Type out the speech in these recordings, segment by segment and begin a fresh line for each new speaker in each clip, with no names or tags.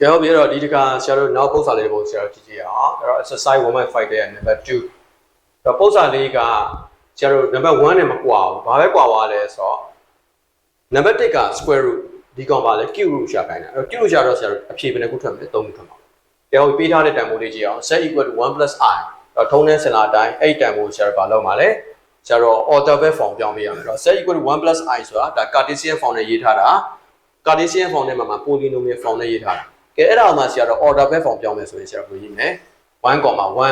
ကဲဟုတ်ပြီအဲ့တော့ဒီတခါဆရာတို့နောက်ပုံစံလေးတစ်ပုံဆရာတို့ကြည့်ကြည့်အောင်အဲ့တော့ exercise 1.5တဲ့ number 2အဲ့တော့ပုံစံလေးကဆရာတို့ number 1နဲ့မကွာဘူးဘာပဲကွာသွားလဲဆိုတော့ number 1က square root ဒီကောင်ပါလဲ cube root ရှာခိုင်းတာအဲ့တော့ cube root ရှာတော့ဆရာတို့အဖြေဘယ်နှခုထွက်မလဲ၃ခုထွက်မှာကဲဟုတ်ပြီပေးထားတဲ့တန်ဖိုးလေးကြည့်အောင် z equal to 1 plus i အဲ့တော့ထုံးတဲ့စင်လာအတိုင်းအဲ့ဒီတန်ဖိုးဆရာတို့ဘာလုပ်မှာလဲဆရာတို့ order bed form ပြောင်းပေးရမယ်အဲ့တော့ z equal to 1 plus i ဆိုတာဒါ cartesian form နဲ့ရေးထားတာ cartesian form နဲ့မှာမှာ polynomial form နဲ့ရေးထားတာကဲ အဲ့ဒါမှဆရာတို့ order bed form ပြောင်းမယ်ဆိုရင်ဆရာတို့ရေးမယ်1 1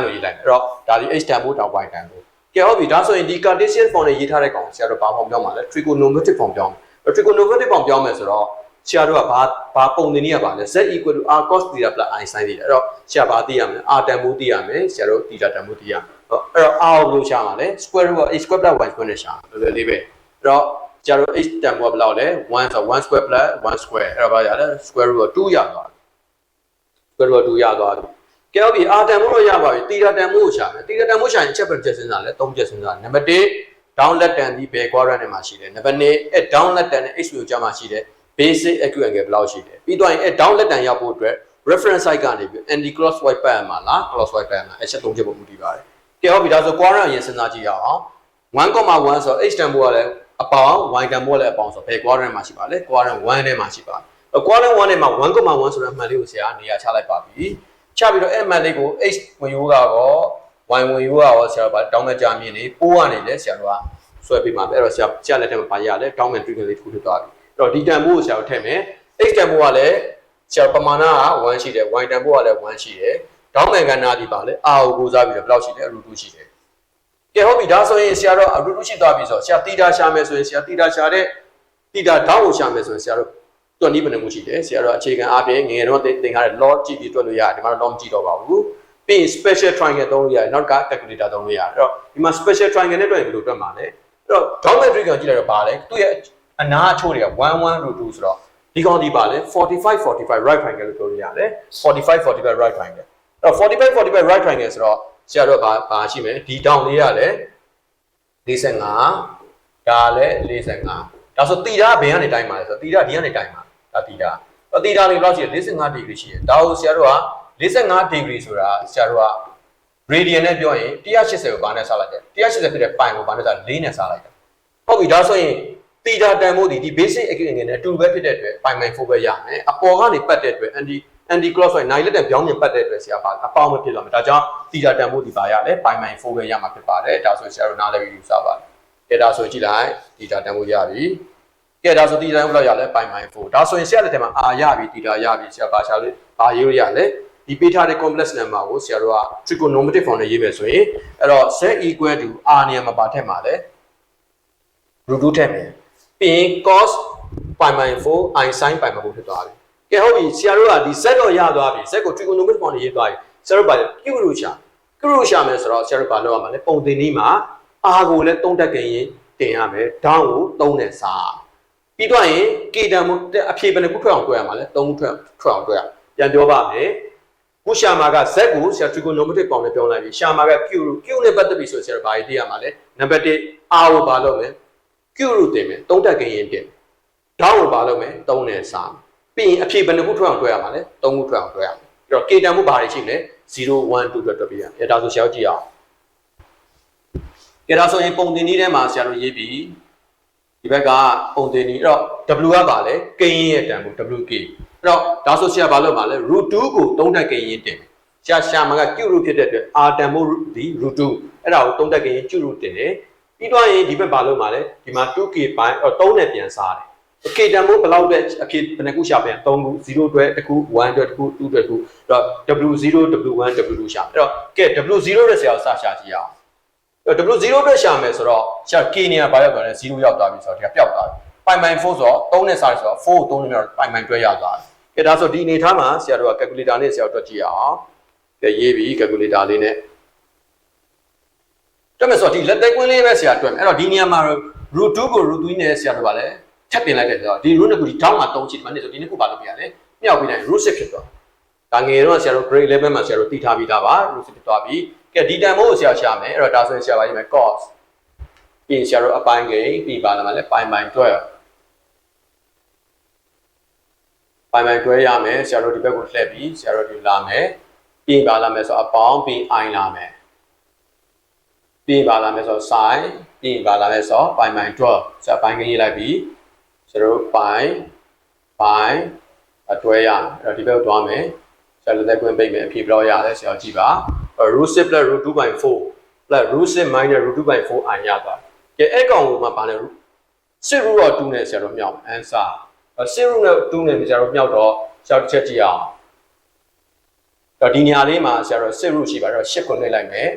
လို့ရေးလိုက်မယ်အဲ့တော့ဒါဒီ h တန်ဖိုးတောင် y တန်ဖိုးကဲဟုတ်ပြီဒါဆိုရင်ဒီ cartesian form နဲ့ရေးထားတဲ့ကောင်ဆရာတို့ဘာ form ပြောင်းမှာလဲ trigonometric form ပြောင်းမယ် trigonometric form ပြောင်းမယ်ဆိုတော့ဆရာတို့ကဘာဘာပုံသင်နည်းကပါလဲ z equal to r cos theta plus i sin theta အဲ့တော့ဆရာဘာသိရမလဲ r တန်ဖိုးသိရမယ်ဆရာတို့ theta တန်ဖိုးသိရမယ်ဟုတ်အဲ့တော့ r ကိုဘယ်လိုရှာမှာလဲ square root of h square plus y square နဲ့ရှာမှာလွယ်လွယ်လေးပဲအဲ့တော့ကျတော့ h တန်ဖိုးကဘယ်လောက်လဲ1ဆို1 square plus 1 square အဲ့တော့ဘာရလဲ square root of 2ရသွား တယ် square root of 2ရသွားတယ်ကဲဟုတ်ပြီ r တန်ဖိုးတော့ရပါပြီ theta တန်ဖိုးကိုရှာမယ် theta တန်ဖိုးရှာရင်ချက်ပဲချက်စဉ်းစားလဲ3ချက်စဉ်းစားနံပါတ်1 down left တန်ဒီဘယ် quadrant နဲ့မှာရှိတယ်နံပါတ်2အဲ down left တန်နဲ့ h ကိုကြားမှာရှိတယ် basic acute angle ဘယ်လောက်ရှိတယ်ပြီးတော့ရင်အဲ down left တန်ရောက်ဖို့အတွက် reference side ကနေပြီး anti clockwise ပတ်ရမှာလား clockwise ပတ်ရမှာအဲချက်3ချက်ပုံမူတည်ပါတယ်ကဲဟုတ်ပြီဒါဆို quadrant ရင်စဉ်းစားကြည့်ရအောင်1.1ဆို h တန်ဖိုးကလည်းအပေါင်း y တန်ဖိုးကလည်းအပေါင်းဆိုဘယ် quadrant မှာရှိပါလဲ quadrant 1ထဲမှာရှိပါအဲ quadrant 1ထဲမှာ1.1ဆိုတဲ့အမှတ်လေးကိုဆရာနေရာချလိုက်ပါပြီချပြီးတော့အဲ့အမှတ်လေးကို h ဝင်ယူကတော့ y ဝင်ယူကတော့ဆရာတို့ကတောင်းတဲ့ကြာမြင့်နေပိုးကနေလဲဆရာတို့ကဆွဲပေးမှာပဲအဲ့တော့ဆရာဆရာလက်ထက်မှာပါရလဲတောင်းမဲ့ trigger လေးတစ်ခုထွက်သွားပြီအဲ့တော့ဒီတန်ဖိုးကိုဆရာတို့ထည့်မယ် x တန်ဖိုးကလည်းဆရာပမာဏက1ရှိတယ် y တန်ဖိုးကလည်း1ရှိတယ်တောင်းမဲ့ကဏ္ဍဒီပါလဲ r ကိုကိုးစားပြီးတော့ဘယ်လောက်ရှိလဲ √2 ရှိတယ်ကဲဟုတ်ပြီဒါဆိုရင်ဆရာတို့ √2 ရှိသွားပြီဆိုတော့ဆရာတီတာရှာမယ်ဆိုရင်ဆရာတီတာရှာတဲ့တီတာဓာတ်ကိုရှာမယ်ဆိုရင်ဆရာတို့ တွက်နည်းဘယ်နှမှုရှိတယ်ဆရာတို့အခြေခံအားဖြင့်ငယ်ငယ်တော့သင်ထားတဲ့ log ကြည့်ပြီးတွက်လို့ရတယ်ဒီမှာတော့ log မကြည့်တော့ပါဘူးပြီးရင် special triangle သုံးလို့ရတယ်နောက်က calculator သုံးလို့ရတယ်အဲ့တော့ဒီမှာ special triangle နဲ့တွက်ရင်ဘယ်လိုတွက်မှာလဲအဲ့တော့ geometry ကကြည့်လိုက်တော့ပါလဲသူ့ရဲ့အနာအချိုးတွေက1 1 √2 ဆိုတော့ဒီကောင်ဒီပါလဲ45 45 right triangle လို့ပြောလို့ရတယ်45 45 right triangle အဲ့တော့45 45 right triangle ဆိုတော့ဆရာတို့ကဘာဘာရှိမလဲဒီတောင်လေးရလဲ45ဒါလည်း45ဒါဆိုတီတာဘယ်ကနေတိုင်းမှာလဲဆိုတော့တီတာဒီကနေတိုင်း မှာဒါတီတာတော့တီတာလေးဘယ်လောက်ရှိလဲ45 degree ရှိတယ်ဒါကိုဆရာတို့က45 degree ဆိုတာဆရာတို့က radian နဲ့ပြောရင်180ကိုဘာနဲ့စားလိုက်တယ်180ဖြစ်တဲ့ pi ကိုဘာနဲ့စား4နဲ့စားလိုက်တယ်ဟုတ်ပြီဒါဆိုရင်တီတာတန်ဖို့ဒီဒီ basic acute angle နဲ့အတူပဲဖြစ်တဲ့အတွက် pi 4ပဲရမယ်အပေါ်ကနေပတ်တဲ့အတွက် anti anti clockwise နိုင်လက်တဲ့ပြောင်းပြန်ပတ်တဲ့အတွက်ဆရာပါအပေါင်းမဖြစ်တော့မယ်ဒါကြောင့်တီတာတန်ဖို့ဒီပါရတယ် pi 4ပဲရမှာဖြစ်ပါတယ်ဒါဆိုရင်ဆရာတို့နားလည်ပြီးယူဆပါတယ်ကဲဒါဆိုကြည့်လိုက်တီတာတန်ဖို့ရပြီ ကဲဒါဆိုတီတာဘယ်လောက်ရလဲ pi 4ဒါဆိုရင်ဆရာလက်ထဲမှာအာရပြီတီတာရပြီဆရာပါရှာလို့ဘာရေးလို့ရလဲဒီပေးထားတဲ့ complex number ကိုဆရာတို့က trigonometric form နဲ့ရေးမယ်ဆိုရင်အဲ့တော့ z equal to r နေရာမှာပါထက်မှာလဲ root 2ထည့်မယ်ပြီးရင် cos pi 4 i sin pi 4ဖြစ်သွားပြီကဲဟုတ်ပြီဆရာတို့ကဒီ z တော့ရသွားပြီ z ကို trigonometric form နဲ့ရေးသွားပြီဆရာတို့ပါ q လို့ရှာ q လို့ရှာမယ်ဆိုတော့ဆရာတို့ဘာလုပ်ရမှာလဲပုံသင်နည်းမှာ r ကိုလည်း3တက်ခင်ရင်တင်ရမယ် down ကို3နဲ့စား ပြီးတော့ရင် k တန်မို့အဖြေဘယ်နှခုထွက်အောင်တွက်ရမှာလဲ3ခုထွက်ထွက်အောင်တွက်ရပြန်ပြောပါမယ်ခုရှာမှာက z ကိုဆရာ trigonometric form နဲ့ပြောင်းလိုက်ပြီရှာမှာက q q နဲ့ပတ်သက်ပြီဆိုဆရာဘာကြီးသိရမှာလဲနံပါတ်1 r ကိုဘာလုပ်မလဲ q လို့တင်မယ်3တက်ခင်ရင်တင်ဒေါင်းကိုဘာလုပ်မယ်3နဲ့စားပြီးရင်အဖြေဘယ်နှခုထွက်အောင်တွက်ရမှာလဲ3ခုထွက်အောင်တွက်ရမယ်အဲ့တော့ k တန်မှုဘာတွေရှိမလဲ0 1 2တွက်တွက်ပြရမယ်အဲ့ဒါဆိုဆရာတို့ကြည့်အောင်ကဲဒါဆိုရင်ပုံတင်နည်းထဲမှာဆရာတို့ရေးပြီး ဒီဘက်ကပုံတင်နည်းအဲ့တော့ w ကပါလဲကင်းရဲ့တန်ဖို့ wk အဲ့တော့ဒါဆိုဆရာဘာလုပ်မှာလဲ √2 ကို3တက်ကင်းရင်တင်ဆရာရှာမှာက q လို့ဖြစ်တဲ့အတွက် r တန်ဖို့ဒီ √2 အဲ့ဒါကို3တက်ကင်းရင် q လို့တင်တယ်ပြီးတော့ရင်ဒီဘက်ဘာလုပ်မှာလဲဒီမှာ 2k ပိုင်း3နဲ့ပြန်စားတယ် k တန်ဖိုးဘယ်လောက်ပဲအဖြစ်ဘယ်နှခုရှာပြန်3ခု0အတွက်တစ်ခု1အတွက်တစ်ခု2အတွက်တစ်ခုအဲ့တော့ w0 w1 w2 ရှာအဲ့တော့ကဲ w0 ရဲ့ဆရာကိုစရှာကြည့်အောင် အဲ့တော့ w0 အတွက်ရှာမယ်ဆိုတော့ရှာ k နေရာဘာရောက်သွားလဲ0ရောက်သွားပြီဆိုတော့ဒီကပျောက်သွားပြီပိုင်ပိုင်4ဆိုတော့3နဲ့စားတယ်ဆိုတော့4ကို3နဲ့တော့ပိုင်ပိုင်တွဲရသွားတယ်ကဲဒါဆိုဒီအနေထားမှာဆရာတို့က calculator နဲ့ဆရာတို့တွက်ကြည့်အောင်ကဲရေးပြီ calculator လေးနဲ့တွက်မယ်ဆိုတော့ဒီလက်သက်ကွင်းလေးပဲဆရာတွက်မယ်အဲ့တော့ဒီနေရာမှာ root 2ကို root 3နဲ့ဆရာတို့ကလည်းထပ်တင်လိုက်တယ်ဆိုတော့ဒီ root နှစ်ခုဒီ down မှာ3ချစ်မှနေဆိုဒီနှစ်ခုဘာလို့ပြရလဲမြောက်ပြီးတိုင်း root 6ဖြစ်သွားဒါငယ်တော့ဆရာတို့ grade 11မှာဆရာတို့တည်ထားပြီးသားပါ root 6ဖြစ်သွားပြီ ကဲဒီတန်မို့ကိုဆရာရှာမယ်အဲ့တော့ဒါဆိုရင်ဆရာပါရေးမယ် cos ပြီးရင်ဆရာတို့အပိုင်းကိပြီးပါလာမှလဲပိုင်းပိုင်းတွဲပိုင်ပိုင်တွဲရမယ်ဆရာတို့ဒီဘက်ကိုလှည့်ပြီးဆရာတို့ဒီလာမယ်ပြီးပါလာမယ်ဆိုအပေါင်းပြီး i လာမယ်ပြီးပါလာမယ်ဆို sin ပြီးပါလာမယ်ဆိုပိုင်ပိုင်တွဲဆရာပိုင်ကရေးလိုက်ပြီးဆရာတို့ပိုင်ပိုင်အတွဲရမယ်အဲ့တော့ဒီဘက်ကိုသွားမယ်ဆရာတို့လက်ကွင်းပိတ်မယ်အဖြေဘယ်လောက်ရလဲဆရာကြည့်ပါ root 6 plus root 2 by 4 plus root 6 minus root 2 by 4 i ရသွားကဲအဲ့ကောင်ကိုမှဗာလဲ 6 root of 2နဲ့ဆရာတို့မြောက် answer 6 root နဲ့2နဲ့ဆရာတို့မြောက်တော့ဆရာတို့ချက်ကြည့်အောင်တော့ဒီနေရာလေးမှာဆရာတို့6 root ရှိပါတော့8ကိုနှိပ်လိုက်မယ်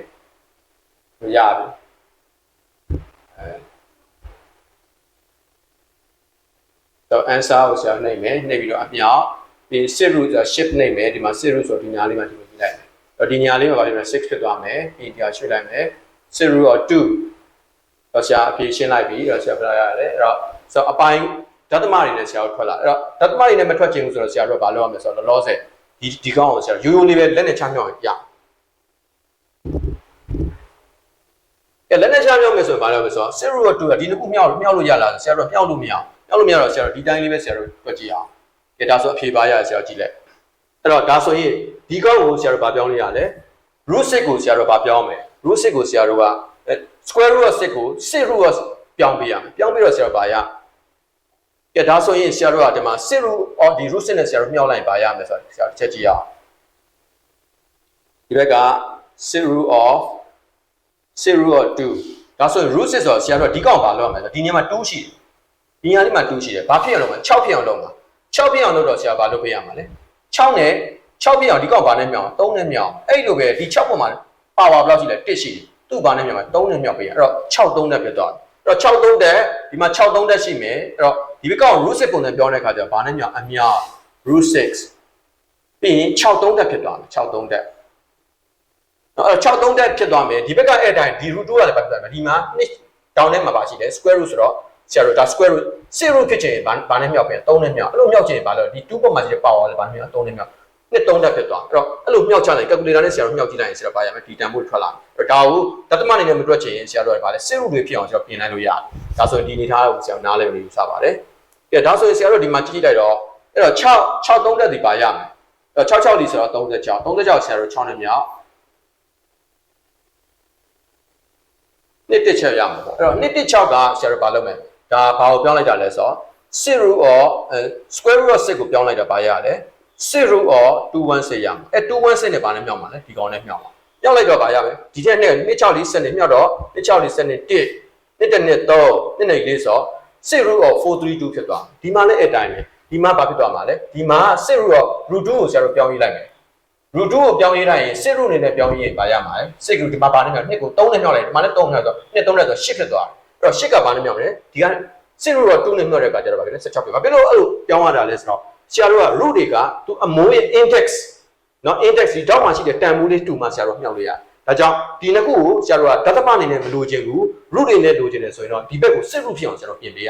ရပြီအဲတော့ answer ကိုဆရာနှိပ်မယ်နှိပ်ပြီးတော့အမြောက်ဒီ6 root ဆို shift နှိပ်မယ်ဒီမှာ6 root ဆိုဒီနေရာလေးမှာဒီ လိုကြည့်လိုက်မယ်တော့ဒီနေရာလေးမှာဗာလဲ6ဖြစ်သွားမယ်ဒီနေရာရွှေ့လိုက်မယ်6 root of 2တော့ဆရာအဖြေရှင်းလိုက်ပြီတော့ဆရာပြရရတယ်အဲ့တော့ဆိုအပိုင်းဓာတ်သမတွေနဲ့ဆရာတို့ထွက်လာအဲ့တော့ဓာတ်သမတွေနဲ့မထွက်ချင်ဘူးဆိုတော့ဆရာတို့ကဘာလုပ်ရမလဲဆိုတော့လောလောဆယ်ဒီဒီကောင်းအောင်ဆရာရိုးရိုးလေးပဲလက်နဲ့ချမြောက်ရအဲ့လက်နဲ့ချမြောက်မယ်ဆိုရင်ဘာလုပ်မလဲဆိုတော့ဆရာတို့ကတူတာဒီနှစ်ခုမြောက်မြောက်လို့ရလားဆရာတို့မြောက်လို့မရအောင်မြောက်လို့မရတော့ဆရာတို့ဒီတိုင်းလေးပဲဆရာတို့တွက်ကြည့်အောင်ကဲဒါဆိုအဖြေပါရဆရာတို့ကြည့်လိုက် အဲ့တော့ဒါဆိုရင်ဒီကောင်းကိုဆရာတို့ဘာပြောင်းလို့ရလဲ root 6ကိုဆရာတို့ဘာပြောင်းမယ် root 6ကိုဆရာတို့က square root of 6ကို6 root of ပြောင်းပေးရမယ်ပြောင်းပြီးတော့ဆရာတို့ဘာရကဲဒါဆိုရင်ဆရာတို့ကဒီမှာ6 root of ဒီ root 6နဲ့ဆရာတို့မြောက်လိုက်ပါရမယ်ဆိုတော့ဆရာတို့ချက်ကြည့်ရအောင်ဒီဘက်က6 root of 6 root of 2ဒါဆိုရင် root 6ဆိုတော့ဆရာတို့ဒီကောင်ဘာလုပ်ရမလဲဒီနေရာမှာ2ရှိတယ်ဒီနေရာလေးမှာ2ရှိတယ်ဘာဖြစ်အောင်လုပ်မလဲ6ဖြစ်အောင်လုပ်မှာ6ဖြစ်အောင်လုပ်တော့ဆရာဘာလုပ်ပေးရမှာလဲ 6နဲ့6ဖြစ်အောင်ဒီကောင်ဘာနဲ့မြောက်3နဲ့မြောက်အဲ့လိုပဲဒီ6ပုံမှာပါဝါဘယ်လောက်ရှိလဲ1ရှိတယ်သူ့ဘာနဲ့မြောက်မှာ3နဲ့မြောက်ပေးရအဲ့တော့6 3နဲ့ဖြစ်သွားတယ်အဲ့တော့6 3တက်ဒီမှာ6 3တက်ရှိမယ်အဲ့တော့ဒီဘက်ကောင် root 6ပုံနဲ့ပြောတဲ့အခါကျတော့ဘာနဲ့မြောက်အမြောက် root 6ပြီးရင်6 3တက်ဖြစ်သွားမယ်6 3တက်နော်အဲ့တော့6 3တက်ဖြစ်သွားမယ်ဒီဘက်ကအဲ့တိုင်းဒီ root 2ကလည်းပတ်သက်မယ်ဒီမှာနှစ်တောင်းထဲမှာပါရှိတယ် square root ဆိုတော့ ဆရာတို့ဒါ square root 0 root ဖြစ်ချင်ဘာဘာနဲ့မြောက်ပဲ3နဲ့မြောက်အဲ့လိုမြောက်ချင်ဘာလို့ဒီ2ပုံမှာရှိတဲ့ power လည်းဘာနဲ့မြောက်3နဲ့မြောက်နှစ်3တက်ဖြစ်သွားအဲ့တော့အဲ့လိုမြောက်ချလိုက် calculator နဲ့ဆရာတို့မြောက်ကြည့်လိုက်ရင်ဆရာတို့ဘာရမလဲဒီတန်ဖို့ထွက်လာမယ်အဲ့တော့ဒါကိုတသမအနေနဲ့မတွက်ချင်ရင်ဆရာတို့ကဘာလဲ0 root တွေဖြစ်အောင်ဆရာပြင်လိုက်လို့ရတယ်ဒါဆိုရင်ဒီအနေထားကိုဆရာနားလည်လို့ယူဆပါတယ်ကဲဒါဆိုရင်ဆရာတို့ဒီမှာကြည့်ကြည့်လိုက်တော့အဲ့တော့6 6 3တက်ဒီပါရမယ်အဲ့တော့6 6ဒီဆိုတော့36 36ဆရာတို့6နဲ့မြောက်နှစ်တစ်ချက်ရမှာပေါ့အဲ့တော့နှစ်တစ်6ကဆရာတို့ဘာလုပ်မလဲ ဒါဘာကိုပြောင်းလိုက်တာလဲဆိုတော့6 root of square root of 6ကိုပြောင်းလိုက်တာဘာရလဲ6 root of 216ရမှာအဲ216နဲ့ဘာနဲ့မြောက်မှာလဲဒီကောင်နဲ့မြောက်မှာမြောက်လိုက်တော့ဘာရမယ်ဒီထက်နဲ့နှစ်6လေး7နဲ့မြောက်တော့နှစ်6လေး7နဲ့1နှစ်တစ်နှစ်3နှစ်နှစ်လေးဆို6 root of 432ဖြစ်သွားဒီမှာလည်းအဲ့တိုင်းပဲဒီမှာဘာဖြစ်သွားမှာလဲဒီမှာ6 root of root 2ကိုဆရာတို့ပြောင်းရေးလိုက်မယ် root 2ကိုပြောင်းရေးလိုက်ရင်6 root အနေနဲ့ပြောင်းရေးရင်ဘာရမှာလဲ6 root ဒီမှာဘာနဲ့မြောက်နှစ်ကို3နဲ့မြောက်လိုက်ဒီမှာလည်း3နဲ့မြောက်တော့နှစ်3နဲ့ဆို8ဖြစ်သွားတယ် တော့ရှစ်ကဘာနဲ့မြောက်မလဲဒီကစစ်လို့တော့2နဲ့မြောက်တဲ့အခါကျတော့ဗာကလေ16ပဲဘာဖြစ်လို့အဲ့လိုပြောင်းရတာလဲဆိုတော့ဆရာတို့က root တွေကသူအမိုးရဲ့ index နော် index ဒီတောက်မှာရှိတဲ့တန်ဖိုးလေးတူမှဆရာတို့မြောက်လို့ရဒါကြောင့်ဒီနှစ်ခုကိုဆရာတို့ကဒသမအနေနဲ့မလိုချင်ဘူး root တွေနဲ့လိုချင်တယ်ဆိုရင်တော့ဒီဘက်ကိုစစ် root ဖြစ်အောင်ဆရာတို့ပြင်ပေးရ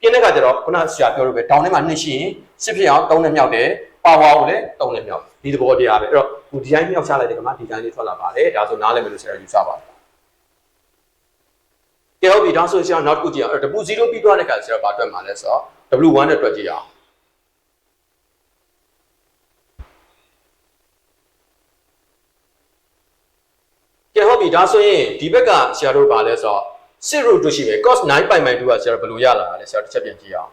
ပြင်တဲ့အခါကျတော့ခုနဆရာပြောလို့ပဲ down ထဲမှာနှစ်ရှိရင်စစ်ဖြစ်အောင်3နဲ့မြောက်တယ် power ကိုလည်း3နဲ့မြောက်ဒီသဘောတရားပဲအဲ့တော့ဒီ design မြောက်ချလိုက်တဲ့ကမှ design လေးထွက်လာပါတယ်ဒါဆိုနားလည်မယ်လို့ဆရာယူဆပါတယ် ကဲဟုတ်ပြီဒါဆိုဆရာနောက်တစ်ခုကြည့်အောင် W0 ပြီးသွားတဲ့အခါဆရာဘာတွက်မှာလဲဆိုတော့ W1 နဲ့တွက်ကြည့်အောင်ကဲဟုတ်ပြီဒါဆိုရင်ဒီဘက်ကဆရာတို့ဗာလဲဆိုတော့6 root 2ရှိမယ် cos 9 pi 2ကဆရာတို့ဘယ်လိုရလာတာလဲဆရာတစ်ချက်ပြန်ကြည့်အောင်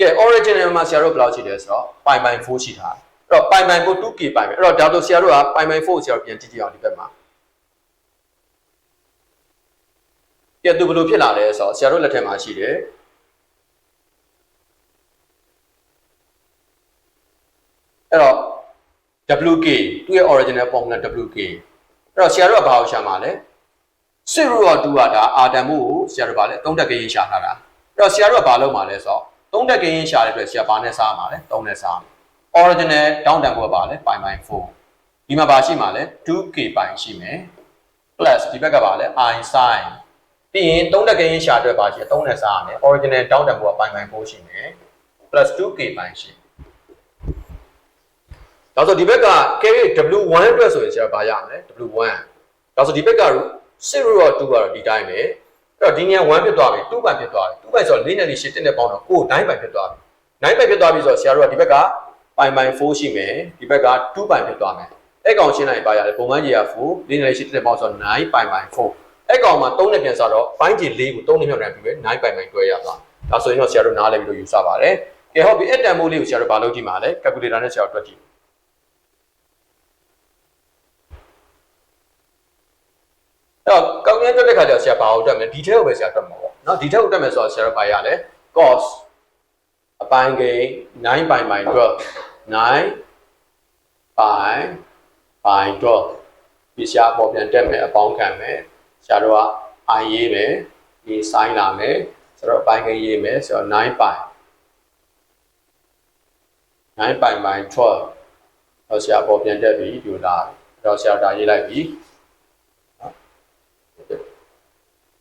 ကဲ original မှာဆရာတို့ဘယ်လောက်ရှိလဲဆိုတော့ pi 4ရှိထားတယ် အဲ့တော့ pi 4 2k pi အဲ့တော့ဒါဆိုဆရာတို့က pi 4ကိုဆရာတို့ပြန်ကြည့်ကြည့်အောင်ဒီဘက်မှာကဲသူဘယ်လိုဖြစ်လာလဲဆိုတော့ဆရာတို့လက်ထက်မှာရှိတယ်အဲ့တော့ WK သူ့ရဲ့ original formula WK အဲ့တော့ဆရာတို့ကဘာကိုရှာမှာလဲ6 root of 2ကဒါအာတန်မှုကိုဆရာတို့ဗာလဲ3တက်ကရေးရှာထားတာအဲ့တော့ဆရာတို့ကဘာလုပ်မှာလဲဆိုတော့3တက်ကရေးရှာတဲ့အတွက်ဆရာဘာနဲ့စားမှာလဲ3နဲ့စားမှာ original တောင်းတန်မှုကပါလဲ pi by 4ဒီမှာပါရှိမှာလဲ 2k pi ရှိမယ် plus ဒီဘက်ကပါလဲ i sin ပြီးရင်3တက်ကရေးရှာအတွက်ပါရှိ3နဲ့စားရမယ် original တောင်းတန်မှုက pi by 4ရှိမယ် plus 2k pi ရှိဒါဆိုဒီဘက်က carry w1 အတွက်ဆိုရင်ဆရာဘာရမလဲ w1 ဒါဆိုဒီဘက်က6 root of 2ကတော့ဒီတိုင်းပဲအဲ့တော့ဒီနေရာ1ဖြစ်သွားပြီ2ပိုင်ဖြစ်သွားပြီ2ပိုင်ဆိုတော့4နဲ့4 8တက်နဲ့ပေါင်းတော့ကို9ပိုင်ဖြစ်သွားပြီ9ပိုင်ဖြစ်သွားပြီဆိုတော့ဆရာတို့ကဒီဘက်က ပိုင်ပိုင်4ရှိမယ်ဒီဘက်က2ပိုင်ဖြစ်သွားမယ်အဲ့ကောင်ရှင်းလိုက်ပါရတယ်ပုံမှန်ကြီးက4 4နဲ့8တက်နဲ့ပေါင်းဆိုတော့9ပိုင်ပိုင်4အဲ့ကောင်မှာ3နဲ့ပြန်စားတော့ပိုင်းကြီး4ကို3နဲ့မြောက်တယ်ပြီးပဲ9ပိုင်ပိုင်တွဲရသွားဒါဆိုရင်တော့ဆရာတို့နားလည်ပြီးတော့ယူဆပါတယ်ကဲဟုတ်ပြီအဲ့တန်မိုးလေးကိုဆရာတို့ဘာလုပ်ကြည့်မှာလဲကယ်ကူလေတာနဲ့ဆရာတို့တွက်ကြည့်အဲ့တော့ကောင်းကင်တွက်တဲ့ခါကျဆရာဘာကိုတွက်မလဲဒီထဲကိုပဲဆရာတွက်မှာပေါ့နော်ဒီထဲကိုတွက်မယ်ဆိုတော့ဆရာတို့ဘာရလဲ cos အပိုင်းကိန်း9ပိုင်ပိုင်12 9ပိုင်ပိုင်12ဒီရှားပေါ်ပြန်တက်မယ်အပေါင်းခံမယ်ဆရာတို့က i ရေးမယ်ဒီ sin လာမယ်ဆိုတော့အပိုင်းကိန်းရေးမယ်ဆိုတော့9ပိုင်9ပိုင်ပိုင်12တော့ဆရာပေါ်ပြန်တက်ပြီဒီလာတော့ဆရာဒါရေးလိုက်ပြီ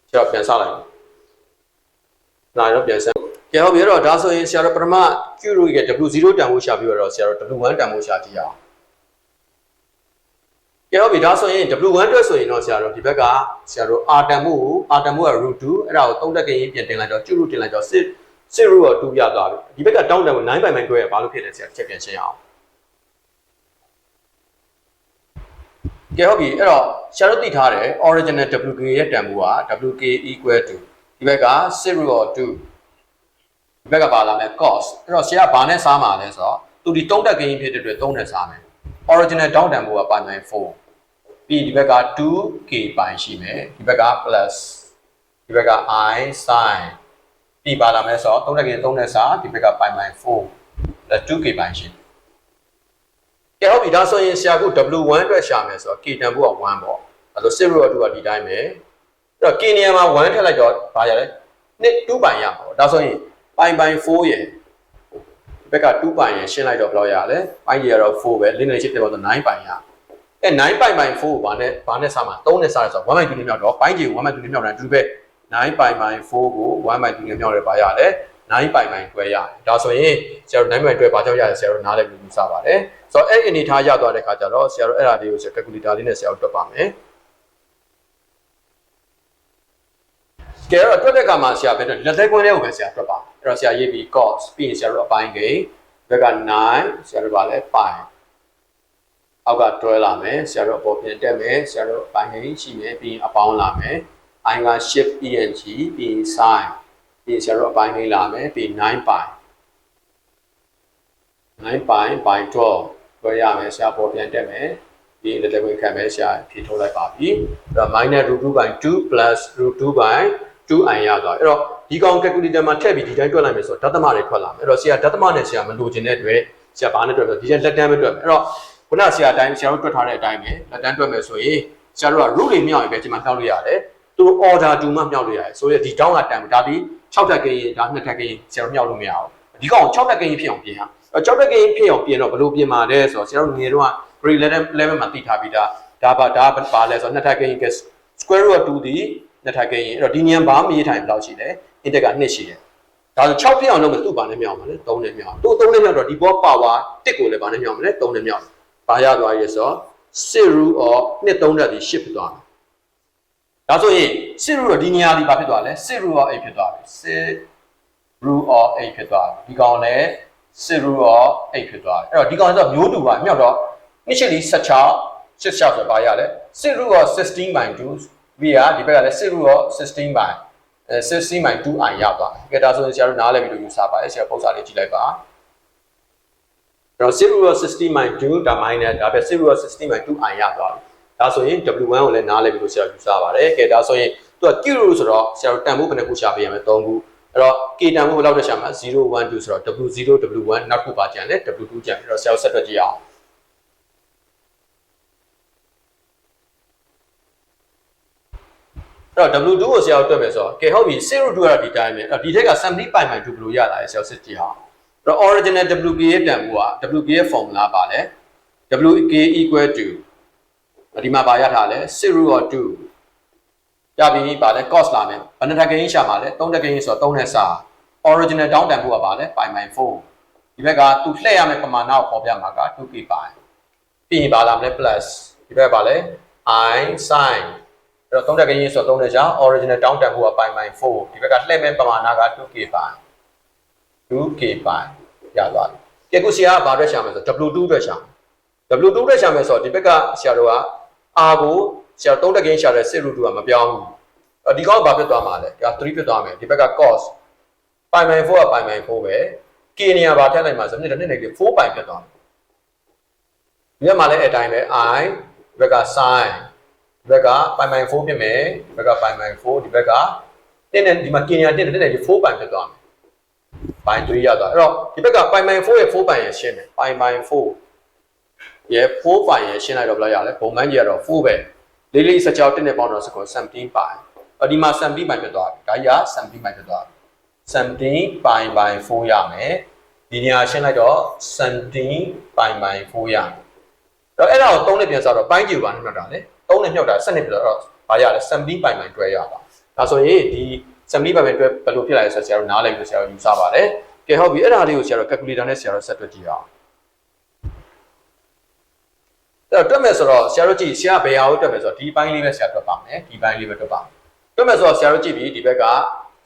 ဆရာပြန်စလိုက်နိုင်တော့ပြန်စ ကဲဟုတ်ပြီအဲ့တော့ဒါဆိုရင်ဆရာတို့ပထမ Q တို့ရဲ့ W0 တန်ဖိုးရှာပြီးတော့ဆရာတို့ W1 တန်ဖိုးရှာကြည့်အောင်ကဲဟုတ်ပြီဒါဆိုရင် W1 အတွက်ဆိုရင်တော့ဆရာတို့ဒီဘက်ကဆရာတို့ R တန်ဖိုးကို R တန်ဖိုးက √2 အဲ့ဒါကို3တက်ကရင်ပြန်တင်လိုက်တော့ Q တို့တင်လိုက်တော့6 6 root 2ရသွားပြီဒီဘက်ကတောင်းတန်ကို9ပိုင်ပိုင်တွဲရဘာလို့ဖြစ်လဲဆရာချက်ပြန်ရှင်းအောင်ကဲဟုတ်ပြီအဲ့တော့ဆရာတို့သိထားတယ် original WK ရဲ့တန်ဖိုးက WK equal to ဒီဘက်က6 root 2ဒီ ဘက်ကပါလာမယ် cos အဲ့တော့ဆရာကဘာနဲ့စားမှာလဲဆိုတော့သူဒီ3တက်ကရင်ဖြစ်တဲ့အတွက်3နဲ့စားမယ် original တောင်းတန်ဖိုးကပိုင်ပိုင်4ပြီးဒီဘက်က 2k ပိုင်ရှိမယ်ဒီဘက်က plus ဒီဘက်က i sin ပြီးပါလာမယ်ဆိုတော့3တက်ကရင်3နဲ့စားဒီဘက်ကပိုင်ပိုင်4လက် 2k ပိုင်ရှိကဲဟုတ်ပြီဒါဆိုရင်ဆရာက W1 အတွက်ရှာမယ်ဆိုတော့ k တန်ဖိုးက1ပေါ့အဲ့လို0 root 2ကဒီတိုင်းပဲအဲ့တော့ k နေရာမှာ1ထည့်လိုက်တော့ဘာရလဲနှစ်2ပိုင်ရမှာပေါ့ဒါဆိုရင် ပိုင်ပိုင်4ရယ်ဒီဘက်က2ပိုင်ရယ်ရှင်းလိုက်တော့ဘယ်လောက်ရလဲပိုင်ရတော့4ပဲလင်းနေရှိတယ်ပေါ့ဆို9ပိုင်ရအဲ9ပိုင်ပိုင်4ကိုဘာနဲ့ဘာနဲ့စမှာ3နဲ့စရဆို1ပိုင်2နဲ့မြောက်တော့ပိုင်ကြီး1ပိုင်2နဲ့မြောက်တယ်တူပဲ9ပိုင်ပိုင်4ကို1ပိုင်2နဲ့မြောက်တယ်ဘာရလဲ9ပိုင်ပိုင်တွဲရတယ်ဒါဆိုရင်ဆရာတို့9ပိုင်တွဲဘာကြောင့်ရလဲဆရာတို့နားလည်ပြီးယူဆပါတယ်ဆိုတော့အဲ့အနေထားရသွားတဲ့ခါကျတော့ဆရာတို့အဲ့ဒါလေးကိုဆရာ calculator လေးနဲ့ဆရာတို့တွက်ပါမယ် ကဲတော့တွက်တဲ့အခါမှာဆရာပဲလက်သေးကွင်းလေးကိုပဲဆရာတွက်ပါအဲ့တော့ဆရာရေးပြီး cos ပြီးရင်ဆရာတို့အပိုင်းကိန်းဘက်က9ဆရာတို့ပါလဲပိုင်အောက်ကတွဲလာမယ်ဆရာတို့အပေါ်ပြန်တက်မယ်ဆရာတို့အပိုင်းကိန်းရှိမယ်ပြီးရင်အပေါင်းလာမယ် i က shift eng ပြီးရင် sin ပြီးရင်ဆရာတို့အပိုင်းကိန်းလာမယ်ပြီး9ပိုင်9ပိုင် by 12တွဲရမယ်ဆရာပေါ်ပြန်တက်မယ်ဒီလက်လက်ဝင်ခံမယ်ဆရာဖြည့်ထုတ်လိုက်ပါပြီအဲ့တော့ minus root 2 by 2 plus root 2 by 2i ရသွားအဲ့တော့ဒီကောင် calculator မှာထည့်ပြီးဒီတိုင်းတွက်လိုက်မယ်ဆိုတော့ဓာတ်သမတွေထွက်လာမယ်အဲ့တော့ဆရာဓာတ်သမနဲ့ဆရာမလိုချင်တဲ့အတွက်ဆရာဘာနဲ့တွက်လဲဒီကျလက်တန်းပဲတွက်မယ်အဲ့တော့ခုနဆရာအတိုင်းဆရာတို့တွက်ထားတဲ့အတိုင်းပဲလက်တန်းတွက်မယ်ဆိုရင်ဆရာတို့က root တွေမြောက်ရင်ပဲဒီမှာနှောက်လို့ရတယ်သူ order 2မှမြောက်လို့ရတယ်ဆိုရင်ဒီ down ကတန်ဒါဒီ6ထပ်ကိန်းဒါ2ထပ်ကိန်းဆရာတို့မြောက်လို့မရဘူးဒီကောင်6ထပ်ကိန်းဖြစ်အောင်ပြင်ရအောင်6ထပ်ကိန်းဖြစ်အောင်ပြင်တော့ဘယ်လိုပြင်မှာလဲဆိုတော့ဆရာတို့ငယ်တော့ grade level level မှာသိထားပြီးသားဒါပါဒါပါလဲဆိုတော့2ထပ်ကိန်း square root 2ဒီ နှစ်ထပ်ကိန်းအဲ့တော့ဒီညံဘာမရေးထိုင်ဘယ်လောက်ရှိလဲ index က2ရှိတယ်ဒါဆို6ဖြစ်အောင်လုပ်မယ်သူ့ဘာနဲ့မြောက်မှာလဲ3နဲ့မြောက်သူ့3နဲ့မြောက်တော့ဒီဘော power 1ကိုလည်းဘာနဲ့မြောက်မလဲ3နဲ့မြောက်ဘာရသွားရဲဆိုတော့6 root of 2 3တက်ဒီ10ဖြစ်သွားတယ်ဒါဆိုရင်6 root ဒီနေရာဒီဘာဖြစ်သွားလဲ6 root of 8ဖြစ်သွားပြီ6 root of 8ဖြစ်သွားပြီဒီကောင်လည်း6 root of 8ဖြစ်သွားတယ်အဲ့တော့ဒီကောင်ဆိုမျိုးတူပါမြောက်တော့နှစ်ချက်လေး16 16ဆိုဘာရလဲ6 root of 16 by 2 v ကဒီဘက်ကလည်း6 root of 16 by အဲ16 by 2i ရသွားတယ်။ကဲဒါဆိုရင်ဆရာတို့နားလည်ပြီးလို့ယူဆပါတယ်ဆရာပုံစံလေးကြည့်လိုက်ပါ။အဲ့တော့6 root of 16 by 2ဒါ minus ဒါပဲ6 root of 16 by 2i ရသွားပြီ။ဒါဆိုရင် w1 ကိုလည်းနားလည်ပြီးလို့ဆရာယူဆပါတယ်။ကဲဒါဆိုရင်သူက q root ဆိုတော့ဆရာတို့တန်ဖိုးဘယ်နှခုရှာပေးရမလဲ3ခု။အဲ့တော့ k တန်ဖိုးဘယ်လောက်တက်ရှာမလဲ0 1 2ဆိုတော့ w0 w1 နောက်တစ်ခုပါကြံလဲ w2 ကြံပြီးတော့ဆရာတို့ဆက်တွက်ကြည့်အောင်။ တော့ W2 ကိုဆရာတို့တွက်မယ်ဆိုတော့ကဲဟုတ်ပြီ0 2ကတော့ဒီတိုင်းပဲအဲ့တော့ဒီထက်က70ပိုင်ပိုင်2ဘယ်လိုရလာလဲဆရာတို့စစ်ကြည့်အောင်အဲ့တော့ original WK ရဲ့တန်ဖိုးက WK ရဲ့ formula ပါလဲ WK equal to ဒီမှာပါရထားလဲ0 root of 2ရပြီပါလဲ cos လာမယ်ဘယ်နှထက်ကင်းရှာမှာလဲ3ထက်ကင်းဆိုတော့3နဲ့စာ original တောင်းတန်ဖိုးကပါလဲပိုင်ပိုင်4ဒီဘက်ကသူလှည့်ရမယ့်ပမာဏကိုပေါ်ပြမှာက 2k ပိုင်ပြီးရင်ပါလာမယ် plus ဒီဘက်ပါလဲ i sin အဲ့တော့3တက်ကရင်ဆိုတော့3တက်ချောင်း original တောင်းတန်မှုကပိုင်ပိုင်4ဒီဘက်ကလှည့်မဲ့ပမာဏက 2k ပိုင် 2k ပိုင်ရသွားပြီကဲခုဆရာကဘာအတွက်ရှာမလဲဆိုတော့ W2 အတွက်ရှာမယ် W2 အတွက်ရှာမယ်ဆိုတော့ဒီဘက်ကဆရာတို့က R ကိုဆရာ3တက်ကင်းရှာတဲ့စစ် root ကမပြောင်းဘူးအဲ့ဒီကောင်ကဘာဖြစ်သွားမှာလဲဒါ3ဖြစ်သွားမယ်ဒီဘက်က cos ပိုင်ပိုင်4ကပိုင်ပိုင်4ပဲ k နေရာဘာထည့်လိုက်မှာဆိုနှစ်တစ်နှစ်နေပြီး4ပိုင်ဖြစ်သွားမယ်ဒီဘက်မှာလည်းအတိုင်းပဲ i ဒီဘက်က sin ဒီ ဘက်ကပိုင်ပိုင်4ဖြစ်မယ်ဒီဘက်ကပိုင်ပိုင်4ဒီဘက်ကတင်းနဲ့ဒီမှာ k နေရာတင်းနဲ့တင်းနဲ့ဒီ4ပိုင်ဖြစ်သွားမယ်ပိုင်3ရသွားအဲ့တော့ဒီဘက်ကပိုင်ပိုင်4ရဲ့4ပိုင်ရရှင်းတယ်ပိုင်ပိုင်4ရဲ့4ပိုင်ရရှင်းလိုက်တော့ဘယ်လောက်ရလဲပုံမှန်ကြီးကတော့4ပဲလေးလေးစကြောတင်းနဲ့ပေါင်းတော့စကော17ပိုင်အော်ဒီမှာ17ပိုင်ဖြစ်သွားပြီဒါကြီးက17ပိုင်ဖြစ်သွားပြီ17ပိုင်ပိုင်4ရမယ်ဒီနေရာရှင်းလိုက်တော့17ပိုင်ပိုင်4ရမယ်တော့အဲ့ဒါကို3နဲ့ပြန်စားတော့ပိုင်းကျူပါနဲ့မြှောက်တာလေ 3နဲ့မြှောက်တာ7နဲ့ပြန်တော့ဘာရလဲ17ပိုင်ပိုင်တွဲရပါဒါဆိုရင်ဒီ17ပိုင်ပိုင်တွဲဘယ်လိုဖြစ်လာလဲဆိုတော့ဆရာတို့နားလည်ပြီးဆရာတို့ယူဆပါတယ်ကဲဟုတ်ပြီအဲ့ဒါလေးကိုဆရာတို့ calculator နဲ့ဆရာတို့ဆက်တွက်ကြည့်အောင်အဲ့တော့တွက်မယ်ဆိုတော့ဆရာတို့ကြည့်ဆရာဘယ်ဟာကိုတွက်မယ်ဆိုတော့ဒီပိုင်းလေးပဲဆရာတွက်ပါမယ်ဒီပိုင်းလေးပဲတွက်ပါမယ်တွက်မယ်ဆိုတော့ဆရာတို့ကြည့်ပြီဒီဘက်က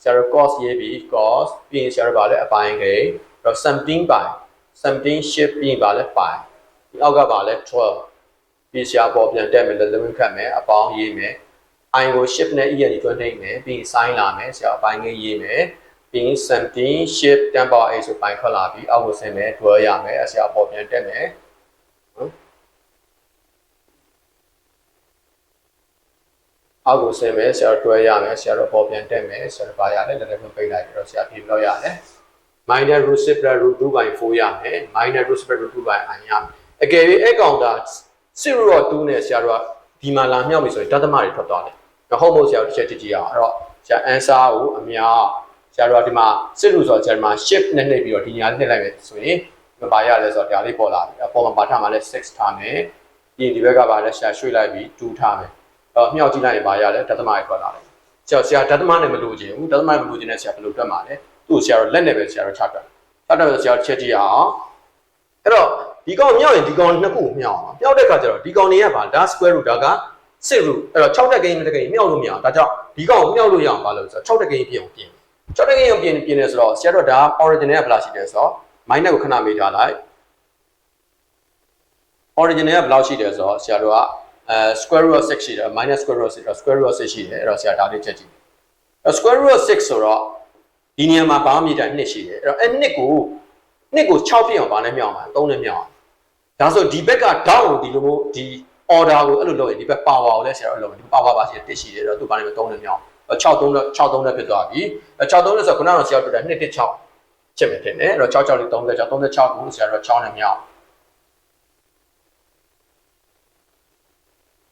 ဆရာတို့ cos ရေးပြီ cos ပြီးရင်ဆရာတို့ဗာလဲအပိုင်းကိန်းအဲ့တော့17ပိုင်17 shift ပြီးရင်ဗာလဲပိုင်ဒီအောက်ကဗာလဲ12 ပြီးဆရာပေါ်ပြန်တက်မယ်လက်လုံးခတ်မယ်အပေါင်းရေးမယ် i ကို shift နဲ့ e ရည်တွန်းနှိမ့်မယ်ပြီးရင် sin လာမယ်ဆရာအပိုင်းကိန်းရေးမယ်ပြီးရင်17 shift 10 power 8ဆိုပိုင်းထွက်လာပြီးအောက်ကိုဆင်းမယ်တွဲရမယ်ဆရာပေါ်ပြန်တက်မယ်နော်အောက်ကိုဆင်းမယ်ဆရာတို့တွဲရမယ်ဆရာတို့ပေါ်ပြန်တက်မယ်ဆရာတို့ပါရတယ်လက်လက်မပိတ်လိုက်ပြီးတော့ဆရာပြင်လို့ရတယ် minor root square root 2 by 4ရမယ် minor root square root 2 by i ရမယ်အကယ်၍အဲ့ကောင်တာ 0 root 2နဲ့ဆရာတို့ကဒီမှာလာမြောက်ပြီဆိုရင်တသမတွေထွက်သွားတယ်။ဟုတ်မို့ဆရာတို့တစ်ချက်ကြည့်ကြည့်အောင်အဲ့တော့ဆရာ answer ကိုအများဆရာတို့ကဒီမှာ0 root ဆိုတော့ဆရာဒီမှာ shift နဲ့နှိပ်ပြီးတော့ဒီညာနှိပ်လိုက်မယ်ဆိုရင်မပါရလဲဆိုတော့ဒါလေးပေါ်လာပြီ။အပေါ်မှာပါထားမှာလဲ6ထားမယ်။ပြီးရင်ဒီဘက်ကပါလဲဆရာရွှေ့လိုက်ပြီး2ထားမယ်။အဲ့တော့မြောက်ကြည့်လိုက်ရင်ပါရလဲတသမတွေထွက်လာတယ်။ဆရာဆရာတသမနဲ့မလို့ခြင်းဘူးတသမနဲ့မလို့ခြင်းနဲ့ဆရာဘယ်လိုတွက်မှာလဲ။သူ့ဆရာတို့လက်နဲ့ပဲဆရာတို့ချတွက်။ချတွက်ဆိုဆရာချက်ကြည့်အောင်။ အဲ့တော့ဒီကောင်မြောက်ရင်ဒီကောင်နှစ်ခုမြောက်အောင်မြောက်တဲ့အခါကျတော့ဒီကောင်တွေကပါဒါ square root ဒါက6 root အဲ့တော့6တက်ကိန်းတက်ကိန်းမြောက်လို့မရအောင်ဒါကြောင့်ဒီကောင်မြောက်လို့ရအောင်ပါလို့ဆိုတော့6တက်ကိန်းပြင်အောင်ပြင်6တက်ကိန်းအောင်ပြင်ပြင်နေဆိုတော့ဆရာတို့ဒါ original ကဘယ်လောက်ရှိတယ်ဆိုတော့ minus ကိုခဏမေးထားလိုက် original ကဘယ်လောက်ရှိတယ်ဆိုတော့ဆရာတို့ကအဲ square root of 6ရှိတယ် minus square root of 6 square root of 6ရှိတယ်အဲ့တော့ဆရာဒါလေးချက်ကြည့်အဲ့ square root of 6ဆိုတော့ဒီနေရာမှာဘာမှမြည်တာ2ရှိတယ်အဲ့တော့အဲ့2ကို 2ကို6ပြည့်အောင်ဗာနဲ့မြောက်မှာ3နဲ့မြောက်အောင်ဒါဆိုဒီဘက်က down ကိုဒီလိုမျိုးဒီ order ကိုအဲ့လိုလုပ်ရင်ဒီဘက် power ကိုလည်းဆရာတို့လုပ်ရင်ဒီ power ပါရှိတဲ့1ရှိတယ်တော့သူဘာလဲ3နဲ့မြောက်6 3နဲ့6 3နဲ့ဖြစ်သွားပြီအဲ6 3နဲ့ဆိုခုနကတော့ဆရာတို့တွေ့တာ2 1 6ချက်မယ်ဖြစ်နေအဲ့တော့6 6လေး36 36ကိုဆရာတို့6နဲ့မြောက်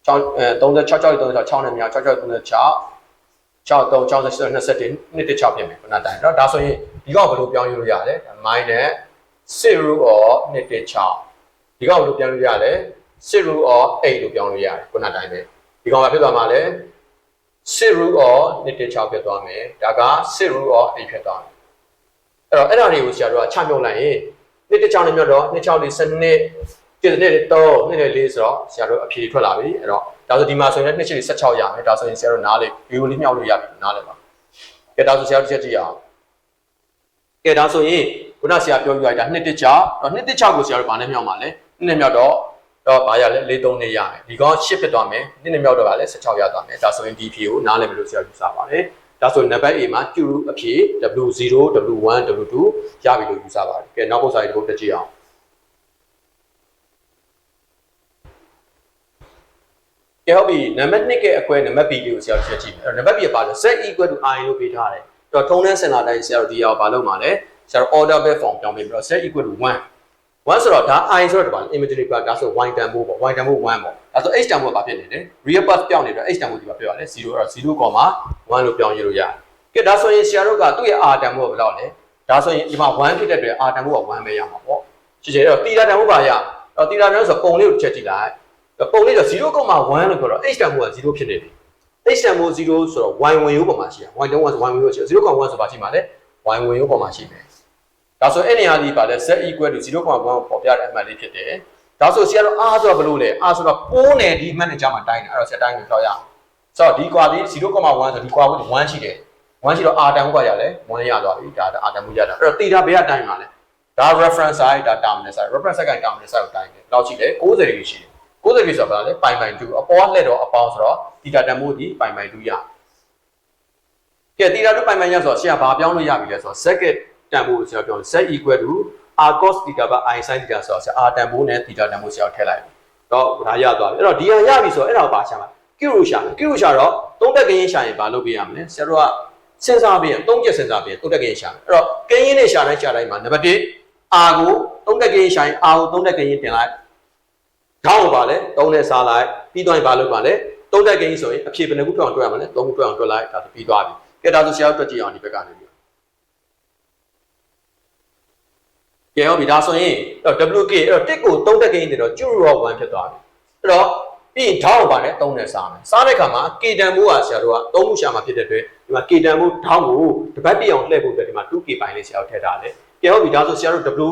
6အဲ36 6 36 6နဲ့မြောက်6 6 36 6 3 6 6 21 2 1 6ဖြစ်မယ်ခုနတိုင်းเนาะဒါဆိုရင်ဒီကောင်ဘယ်လိုပြောင်းရလို့ရလဲ minus 0 or 2 1 6ဒီကောင်ဘယ်လိုပြောင်းလို့ရလဲ0 root or 8လို့ပြောင်းလို့ရတယ်ခုနတိုင်းပဲဒီကောင်ကဖြစ်သွားမှာလဲ0 root or 1.6ဖြစ်သွားမယ်ဒါက0 root or 8ဖြစ်သွားမယ်အဲ့တော့အဲ့ဒါတွေကိုဆရာတို့ကချမြုပ်လိုက်ရင်1.6နဲ့မြုပ်တော့2.6လေးစနစ်ကျတဲ့နေ့တော့နေ့လေးဆိုတော့ဆရာတို့အဖြေထွက်လာပြီအဲ့တော့ဒါဆိုဒီမှာဆိုရင်2.6လေး16ရမယ်ဒါဆိုရင်ဆရာတို့နားလေဗီဒီယိုလေးမြှောက်လို့ရပြီနားလေပါကဲဒါဆိုဆရာတို့ချက်ကြည့်အောင်ကဲဒါဆိုရင် ခုနဆရာပြောပြလိုက်တာ2.6တော့2.6ကိုဆရာတို့ဗာနဲ့မြှောက်မှာလဲ2နဲ့မြှောက်တော့တော့ဘာရလဲ၄3နဲ့ရမယ်ဒီကောင်8ဖြစ်သွားမယ်နှစ်နဲ့မြောက်တော့ကလည်း16ရသွားမယ်ဒါဆိုရင်ဒီဖြေကိုနားလည်မလို့ဆရာယူဆပါတယ်ဒါဆိုနံပါတ် A မှာ Q အဖြေ W0 W1 W2 ရပြီလို့ယူဆပါတယ်ကဲနောက်ပုဒ်စာရေးတစ်ပုဒ်တက်ကြည့်အောင်ကဲဟုတ်ပြီနံပါတ်2ကအကွဲနံပါတ် B လေးကိုဆရာတို့ချက်ကြည့်မယ်အဲ့နံပါတ် B ကပါလဲ Z equal to i လို့ပေးထားတယ်တော့ထုံးတဲ့စင်လာတိုင်းဆရာတို့ဒီအောင်ဘာလုပ်မှာလဲ ဆရာတို့ order by form ပြောင်းပေးပြီးတော့ Z equal to 1 1ဆိုတော့ဒါ i ဆိုတော့ဒီပါ imaginary part ဒါဆို y တန်ဖိုးပေါ့ y တန်ဖိုး1ပေါ့ဒါဆို h တန်ဖိုးကဘာဖြစ်နေလဲ real part ပြောင်းနေတော့ h တန်ဖိုးဒီမှာပြောရလဲ0အဲ့တော့0.1လို့ပြောင်းရလို့ရတယ်ကဲဒါဆိုရင်ဆရာတို့ကသူ့ရဲ့ r တန်ဖိုးကဘယ်လောက်လဲဒါဆိုရင်ဒီမှာ1ဖြစ်တဲ့အတွက် r တန်ဖိုးက1ပဲရမှာပေါ့ရှင်းရှင်းတော့ theta တန်ဖိုးပါရတော့ theta တန်ဆိုပုံလေးကိုချက်ကြည့်လိုက်ပုံလေးဆို0.1လို့ပြောတော့ h တန်ဖိုးက0ဖြစ်နေပြီ h တန်ဖိုး0ဆိုတော့ y ဝင်ရိုးပေါ်မှာရှိရ y တန်ဖိုးက y ဝင်ရိုးရှိ0.1ဆိုပါရှိမှာလေ y ဝင်ရိုးပေါ်မှာရှိမယ် ဒါဆိုအဲ့နေရာဒီပါလဲ z equal to 0.1ကိုပေါ်ပြတဲ့အမှတ်လေးဖြစ်တယ်။ဒါဆိုဆရာတို့ r ဆိုတော့ဘယ်လိုလဲ r ဆိုတော့ပိုးနယ်ဒီမှတ်နဲ့ကြားမှာတိုင်းတယ်အဲ့တော့ဆရာတိုင်းကိုပြောရအောင်။ z ဆိုတော့ဒီကွာဒီ0.1ဆိုဒီကွာကို1ရှိတယ်1ရှိတော့ r တန်ကိုကရလဲ1ရသွားပြီဒါ r တန်ကိုရတာအဲ့တော့ theta ဘယ်ကတိုင်းမှာလဲဒါ reference side ဒါ terminal side reference side က terminal side ကိုတိုင်းတယ်လောက်ရှိတယ်60 degree ရှိတယ်60 degree ဆိုတာဘာလဲပိုင်ပိုင်2အပေါ်လှည့်တော့အပေါင်းဆိုတော့ theta တန်ဖိုးဒီပိုင်ပိုင်2ရကဲ theta 2ပိုင်ပိုင်ရဆိုတော့ဆရာဘာပြောင်းလို့ရပြီလဲဆိုတော့ second တန်ဖိုးကိုဆရာပြောတယ် z equal to r cos theta ဘာ i sin theta ဆိုတော့ဆရာ r တန်ဖိုးနဲ့ theta တန်ဖိုးဆရာထည့်လိုက်ပြီတော့ဒါရသွားပြီအဲ့တော့ဒီဟာရပြီဆိုတော့အဲ့ဒါကိုပါရှာမှာကိရိုရှာကိရိုရှာတော့သုံးတက်ကင်းရှာရင်ဘာလုပ်ပေးရမလဲဆရာတို့ကစဉ်းစားပေးရင်သုံးချက်စဉ်းစားပေးရင်သုံးတက်ကင်းရှာမယ်အဲ့တော့ကင်းရင်းနဲ့ရှာတိုင်းရှာတိုင်းမှာနံပါတ်1 r ကိုသုံးတက်ကင်းရှာရင် r ကိုသုံးတက်ကင်းတင်လိုက်ခေါင်းကိုပါလဲသုံးနဲ့စားလိုက်ပြီးတော့ရင်ဘာလုပ်ပါလဲသုံးတက်ကင်းဆိုရင်အဖြေဘယ်နှခုထွက်အောင်တွက်ရမလဲသုံးခုထွက်အောင်တွက်လိုက်ဒါဆိုပြီးသွားပြီကဲဒါဆိုဆရာတို့တွက်ကြည့်အောင်ဒီဘက်ကနေပြီး ကဲဟုတ်ပြီဒါဆိုရင်အဲ့တော့ WK အဲ့တော့တစ်ကိုသုံးတက်ကင်းတင်တော့ကျူရော1ဖြစ်သွားပြီအဲ့တော့ပြီးရင်ထောင်းကိုပါလဲသုံးနဲ့စားမယ်စားတဲ့ခါမှာ K တန်မိုးကဆရာတို့ကသုံးခုရှာမှာဖြစ်တဲ့အတွက်ဒီမှာ K တန်မိုးထောင်းကိုတပတ်ပြည့်အောင်လှည့်ဖို့အတွက်ဒီမှာ 2K ပိုင်းလေးဆရာတို့ထည့်ထားတယ်ကဲဟုတ်ပြီဒါဆိုဆရာတို့ W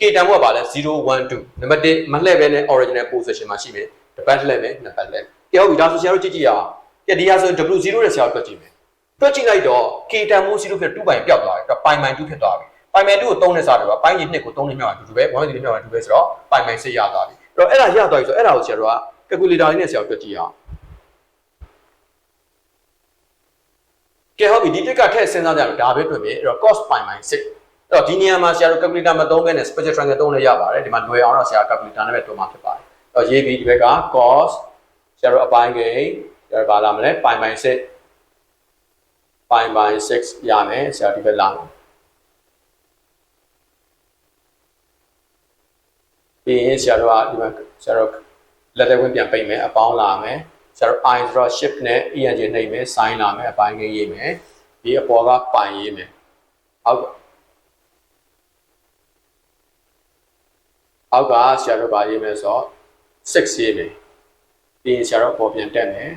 K တန်မိုးကပါလဲ0 1 2နံပါတ်1မလှည့်ပဲနဲ့ original position မှာရှိမယ်တပတ်လှည့်မယ်နှစ်ပတ်လှည့်ကဲဟုတ်ပြီဒါဆိုဆရာတို့ကြည့်ကြည့်ရအောင်ကဲဒီဟာဆို W0 နဲ့ဆရာတို့တွက်ကြည့်မယ်တွက်ကြည့်လိုက်တော့ K တန်မိုး0ဖြစ်2ပိုင်းပျောက်သွားပြီတော့ပိုင်ပိုင်2ဖြစ်သွားပြီ ပိုင်ပိုင်2ကို3နဲ့စားတယ်ပေါ့ပိုင်းကြီး2ကို3နဲ့မြောက်တာတူတူပဲ1နဲ့မြောက်တာတူပဲဆိုတော့ပိုင်ပိုင်6ရသွားပြီအဲ့တော့အဲ့ဒါရသွားပြီဆိုတော့အဲ့ဒါကိုဆရာတို့က calculator လေးနဲ့ဆရာတို့တွက်ကြည့်အောင်ကဲဟုတ်ပြီဒီတစ်ကထည့်စဉ်းစားကြလို့ဒါပဲတွေ့ပြီအဲ့တော့ cos pi minus 6အဲ့တော့ဒီနေရာမှာဆရာတို့ calculator မသုံးဘဲနဲ့ special triangle သုံးလည်းရပါတယ်ဒီမှာလွယ်အောင်တော့ဆရာ calculator နဲ့ပဲတွက်မှာဖြစ်ပါတယ်အဲ့တော့ရေးပြီးဒီဘက်က cos ဆရာတို့အပိုင်းကိန်းဆရာတို့ဘာလာမလဲ pi minus 6 pi minus 6ရမယ်ဆရာဒီဘက်လာမယ် ပြီးရင်ဆရာတို့ကဒီမှာဆရာတို့လက်သက်ဝင်ပြန်ပိတ်မယ်အပေါင်းလာမယ်ဆရာတို့ i ဆိုတော့ shift နဲ့ eng နှိပ်မယ် sin လာမယ်အပိုင်းကိန်းရေးမယ်ဒီအပေါ်ကပိုင်ရေးမယ်အောက်အောက်ကဆရာတို့ဗာရေးမယ်ဆိုတော့6ရေးမယ်ပြီးရင်ဆရာတို့ပေါ်ပြန်တက်မယ်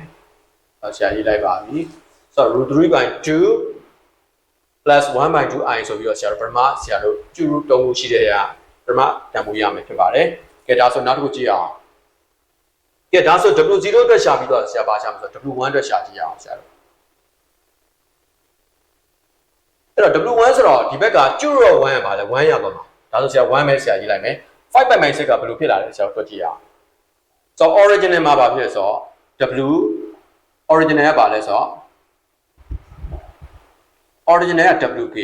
ဆရာရေးလိုက်ပါပြီဆိုတော့ root 3 by 2 plus 1 by 2i ဆိုပြီးတော့ဆရာတို့ပထမဆရာတို့ကျူရုတုံးမှုရှိတဲ့ရာ ပထမတန်ဖိုးရမယ်ဖြစ်ပါတယ်ကဲဒါဆိုနောက်တစ်ခုကြည့်အောင်ကဲဒါဆို W0 အတွက်ရှာပြီးတော့ဆရာပါရှာမှာဆို W1 အတွက်ရှာကြည့်အောင်ဆရာတို့အဲ့တော့ W1 ဆိုတော့ဒီဘက်ကကျူရော1ရပါလေ1ရပါမှာဒါဆိုဆရာ1ပဲဆရာရေးလိုက်မယ်5 by 6ကဘယ်လိုဖြစ်လာလဲဆရာတို့တွက်ကြည့်အောင်ဆိုတော့ original မှာပါဖြစ်ဆိုတော့ W original ကပါလဲဆိုတော့ original က WK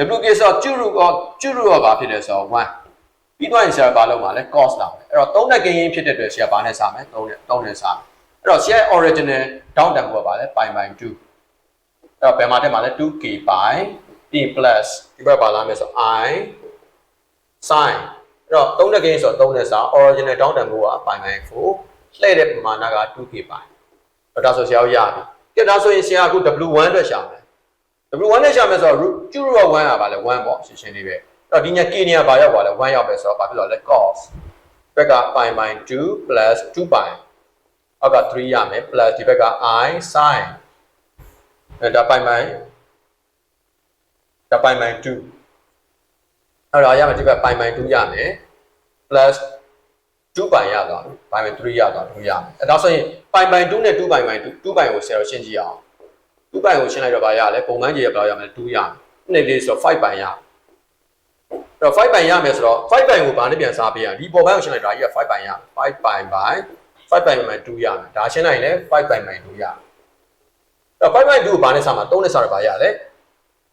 WK ဆိုတော့ကျူရုကကျူရုကဘာဖြစ်လဲဆိုတော့1ပြီးတော့ဆရာဘာလုပ်မှာလဲ cost လာမယ်အဲ့တော့3နဲ့ကင်းရင်းဖြစ်တဲ့အတွက်ဆရာဘာနဲ့စားမယ်3နဲ့3နဲ့စားမယ်အဲ့တော့ဆရာ original down တန်ကိုပါလဲ pi by 2အဲ့တော့ဘယ်မှာတက်မှာလဲ 2k pi p plus ဒီဘက်ပါလာမယ်ဆို i sin အဲ့တော့3နဲ့ကင်းဆိုတော့3နဲ့စား original down တန်ကိုက pi by 4လှည့်တဲ့ပမာဏက 2k pi အဲ့ဒါဆိုဆရာရပြီကဲဒါဆိုရင်ဆရာအခု W1 အတွက်ရှာမယ် W1 နဲ့ရှာမယ်ဆိုတော့ root 2 root 1อ่ะဗာလဲ1ပေါ့ရှင်းရှင်းလေးပဲအဲ့တော့ဒီည k နေရာဗာရောက်ပါလဲ1ရောက်ပဲဆိုတော့ဗာဖြစ်တော့လဲ cos ဘက်က pi by 2 plus 2 pi အောက်က3ရမယ် plus ဒီဘက်က i sin အဲ့ဒါ pi by ဒါ pi by 2အဲ့တော့ရမယ်ဒီဘက် pi by 2ရမယ် plus 2 pi ရသွားပြီ pi by 3ရသွားပြီရမယ်အဲ့ဒါဆိုရင် pi by 2နဲ့2 pi by 2 2 pi ကိုဆရာတို့ရှင်းကြည့်အောင် 2 pi ကိုရှင်းလိုက်တော့ဗာရလဲပုံမှန်ကြီးရဘယ်လောက်ရမလဲ2ရမယ်နှစ်လေးဆိုတော့5 pi ရအဲ့တော့5 pi ရမယ်ဆိုတော့5 pi ကိုဗာနဲ့ပြန်စားပေးရဒီပေါ်ပိုင်းကိုရှင်းလိုက်တာကြီးက5 pi ရ5 pi by 5 pi by 2ရမယ်ဒါရှင်းလိုက်ရင်လည်း5 pi by 2ရအဲ့တော့5 pi 2ကိုဗာနဲ့စားမှာ3နဲ့စားတော့ဗာရလဲ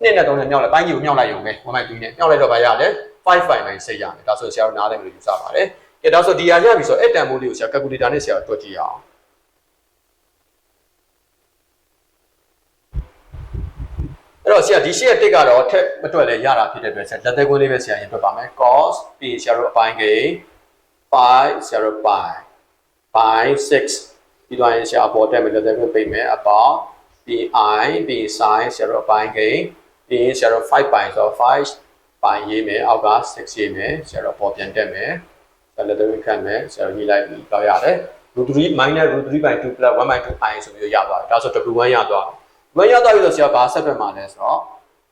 နှစ်နဲ့3နဲ့မြောက်လိုက်ပိုင်းကြီးကိုမြောက်လိုက်ရုံပဲ1 by 2နဲ့မြောက်လိုက်တော့ဗာရလဲ5 pi by 6ရမယ်ဒါဆိုဆရာတို့နားလည်မလို့ယူဆပါတယ်ကဲဒါဆိုဒီဟာရပြီဆိုအဲ့တန်မိုးလေးကိုဆရာ calculator နဲ့ဆရာတို့တွက်ကြည့်ရအောင် အဲ့တော့ဆရာဒီရှေ့တစ်ကတော့ထက်မတွက်လဲရတာဖြစ်တဲ့အတွက်ဆရာလက်သေးကွင်းလေးပဲဆရာရင်တွက်ပါမယ် cos ပြီးရင်ဆရာတို့အပိုင်းကိန်း5ဆရာတို့ pi pi 6ပြီးတော့ရင်ဆရာအပေါ်တက်မယ်လက်သေးကွင်းပိတ်မယ်အပေါင်း bi ပြီး sin ဆရာတို့အပိုင်းကိန်းပြီးရင်ဆရာတို့5 pi ဆိုတော့5 pi ရေးမယ်အောက်က6ရေးမယ်ဆရာတို့ပေါ်ပြန်တက်မယ်ဆရာလက်သေးကွင်းခတ်မယ်ဆရာတို့ရေးလိုက်ပြီးတော့ရတယ် root 3 minus root 3 by 2 plus 1 by 2 i ဆိုပြီးရသွားတယ်ဒါဆို w1 ရသွားတယ် မရတော့ပြီဆိုဆရာဘာဆက်တွက်မှာလဲဆိုတော့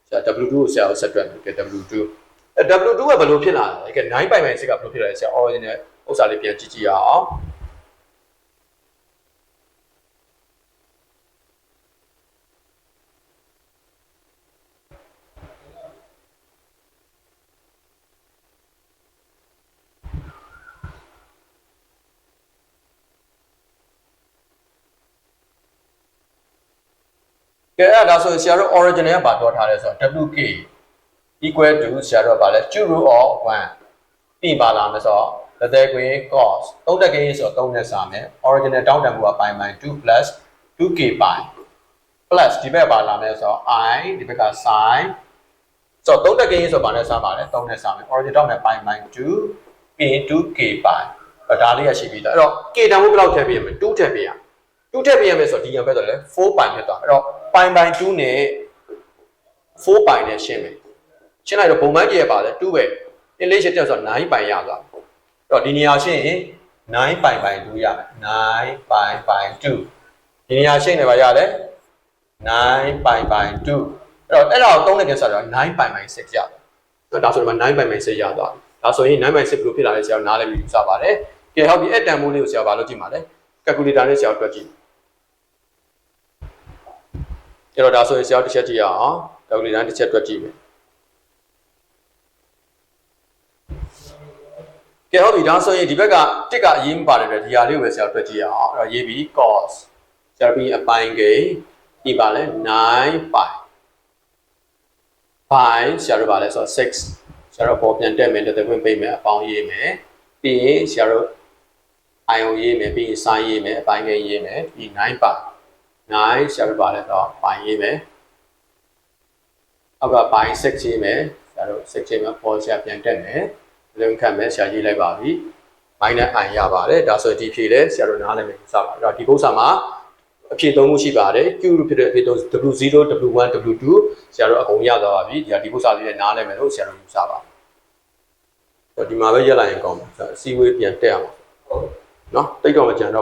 ဆရာ W2 ကိုဆရာကိုဆက်တွက်မယ်ကဲ W2 အဲ W2 ကဘယ်လိုဖြစ်လာလဲကဲ9ပိုင်ပိုင်စစ်ကဘယ်လိုဖြစ်လာလဲဆရာ original ဥစ္စာလေးပြန်ကြည့်ကြည့်ရအောင် W2 ကဘယ်လိုဖြစ်လာလဲဆိုတော့ 9ပိုင်ပိုင်6ကဘယ်လိုဖြစ်လာလဲ9ပိုင်ပိုင်6က W2 ရဲ့ original တန်ဖိုး ကဲ အဲ့ဒါဆိုရင်ဆရာတို့ original ကဘာပြောထားလဲဆိုတော့ wk equal to ဆရာတို့ကဘာလဲ2 root of 1ပြီးပါလာမယ်ဆိုတော့လက်သေးခွေ cos သုံးတက်ကင်းဆိုတော့3နဲ့စာမယ် original တောင်းတန်မှုက pi by 2 plus 2k pi plus ဒီဘက်ပါလာမယ်ဆိုတော့ i ဒီဘက်က sin ဆိုတော့သုံးတက်ကင်းဆိုတော့ဘာနဲ့စာပါလဲ3နဲ့စာမယ် original တောင်းတန် pi by 2ပြီးရင် 2k pi အဲ့ဒါလေးရရှိပြီးသားအဲ့တော့ k တန်မှုဘယ်လောက်ထည့်ပေးရမလဲ2ထည့်ပေးရ2ထည့်ပေးရမယ်ဆိုတော့ဒီရံပဲဆိုတော့လေ4 pi ဖြစ်သွားအဲ့တော့ pi by 2နဲ့4 pi နဲ့ရှင်းမယ်ရှင်းလိုက်တော့ဘုံမှန်းကြီးရပါလေ2ပဲအင်းလေးရှင်းတက်ဆိုတော့9 pi ရသွားအဲ့တော့ဒီနေရာရှင်းရင်9 pi by 2ရမယ်9 pi by 2ဒီနေရာရှင်းနေပါရတယ်9 pi by 2အဲ့တော့အဲ့ဒါကိုသုံးတဲ့ကိစ္စတော့9 pi by 6ရတယ်အဲ့ဒါဆိုတော့9 pi by 6ရသွားပြီဒါဆိုရင်9 by 6ဘယ်လိုဖြစ်လာလဲဆရာနားလည်ပြီးယူဆပါတယ်ကဲဟုတ်ပြီအဲ့တန်မိုးလေးကိုဆရာဘာလို့ကြည့်မှာလဲ calculator နဲ့ဆရာတွက်ကြည့် အဲ့တော့ဒါဆိုရင်ဆရာတစ်ချက်ကြည့်ရအောင် calculator တစ်ချက်တွက်ကြည့်မယ်ကဲဟုတ်ပြီဒါဆိုရင်ဒီဘက်ကတစ်ကအရေးမပါတယ်တဲ့ဒီဟာလေးကိုပဲဆရာတွက်ကြည့်ရအောင်အဲ့တော့ရေးပြီး cos ဆရာပြီးအပိုင်းကိဒီပါလဲ9 pi pi ဆရာတို့ပါလဲဆိုတော့6ဆရာတို့ပေါ်ပြန်တက်မယ်တဲ့ခွင့်ပိတ်မယ်အပေါင်းရေးမယ်ပြီးရင်ဆရာတို့ ion ရေးမယ်ပြီးရင် sin ရေးမယ်အပိုင်းကိရေးမယ်ပြီး9 pi 9ဆရာတို့ပါလဲတော့ pi ရေးမယ်အောက်က pi 6ရေးမယ်ဆရာတို့6ရေးမယ်ပေါ်ဆရာပြန်တက်မယ်လုံးခတ်မယ်ဆရာရေးလိုက်ပါပြီ minus i ရပါတယ်ဒါဆိုဒီဖြေလဲဆရာတို့နားလည်မယ်စပါအဲ့တော့ဒီပု္ပ္ပာမှာအဖြေသုံးခုရှိပါတယ် Q လို့ဖြစ်တဲ့အဖြေသုံး W0 W1 W2 ဆရာတို့အကုန်ရသွားပါပြီဒီဟာဒီပု္ပ္ပာလေးနဲ့နားလည်မယ်လို့ဆရာတို့ယူဆပါအဲ့တော့ဒီမှာပဲရက်လိုက်ရင်ကောင်းပါအစည်းအဝေးပြန်တက်အောင်နော်တိတ်တော့မကြံတော့